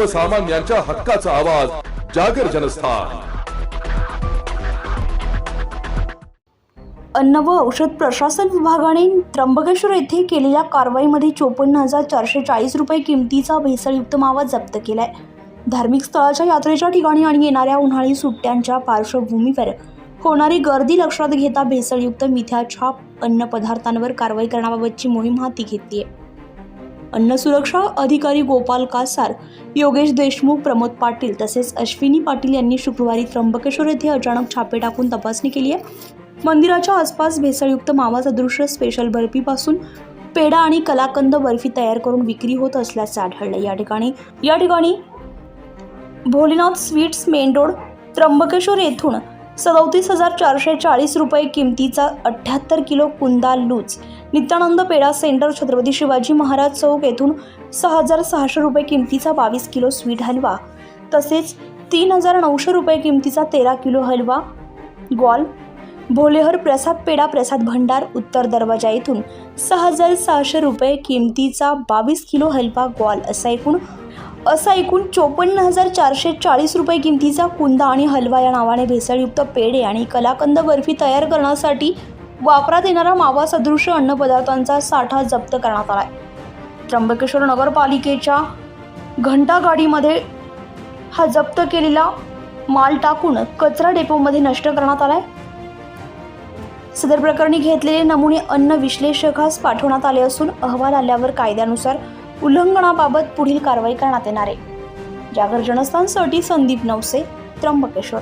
सर्वसामान्यांच्या हक्काचा आवाज जागर जनस्थान. अन्न व औषध प्रशासन विभागाने त्र्यंबकेश्वर येथे केलेल्या कारवाईमध्ये चोपन्न हजार चारशे चाळीस रुपये किमतीचा भेसळयुक्त मावा जप्त केलाय. धार्मिक स्थळाच्या यात्रेच्या ठिकाणी आणि येणाऱ्या उन्हाळी सुट्ट्यांच्या पार्श्वभूमीवर होणारी गर्दी लक्षात घेता भेसळयुक्त मिथ्या छाप अन्न पदार्थांवर कारवाई करण्याबाबतची मोहीम हाती घेतली आहे अन्न सुरक्षा अधिकारी गोपाल कासार योगेश देशमुख प्रमोद पाटील तसेच अश्विनी पाटील यांनी शुक्रवारी त्र्यंबकेश्वर येथे अचानक छापे टाकून तपासणी केली आहे. मंदिराच्या आसपास भेसळयुक्त मावा सदृश्य स्पेशल बर्फीपासून पेढा आणि कलाकंद बर्फी तयार करून विक्री होत असल्याचं आढळलं. या ठिकाणी या ठिकाणी Bholenath sweets main road Trimbakeshwar येथून सदोतीस हजार चारशे चाळीस रुपये किमतीचा अठ्ठ्याहत्तर किलो कुंदा लूज नित्यानंद पेढा सेंटर छत्रपती शिवाजी महाराज चौक येथून सहा हजार सहाशे रुपये किमतीचा बावीस किलो स्वीट हलवा तसेच तीन हजार नऊशे रुपये किमतीचा तेरा किलो हलवा ग्वाल भोलेहर प्रसाद पेढा प्रसाद भंडार उत्तर दरवाजा येथून सहा हजार सहाशे रुपये किमतीचा बावीस किलो हलवा ग्वाल असा एकूण असा एकूण चोपन्न हजार चारशे चाळीस रुपये किमतीचा कुंदा आणि हलवा या नावाने भेसळयुक्त पेढे आणि कलाकंद बर्फी तयार करण्यासाठी वापरात येणारा मावा सदृश अन्नपदार्थांचा साठा जप्त करण्यात आला आहे त्र्यंबकेश्वर नगरपालिकेच्या घंटा गाडीमध्ये हा जप्त केलेला माल टाकून कचरा डेपोमध्ये नष्ट करण्यात आला आहे सदर प्रकरणी घेतलेले नमुने अन्न विश्लेषकास पाठवण्यात आले असून अहवाल आल्यावर कायद्यानुसार उल्लंघनाबाबत पुढील कारवाई करण्यात येणार आहे. जागर जनस्थानसाठी संदीप नवसे त्र्यंबकेश्वर.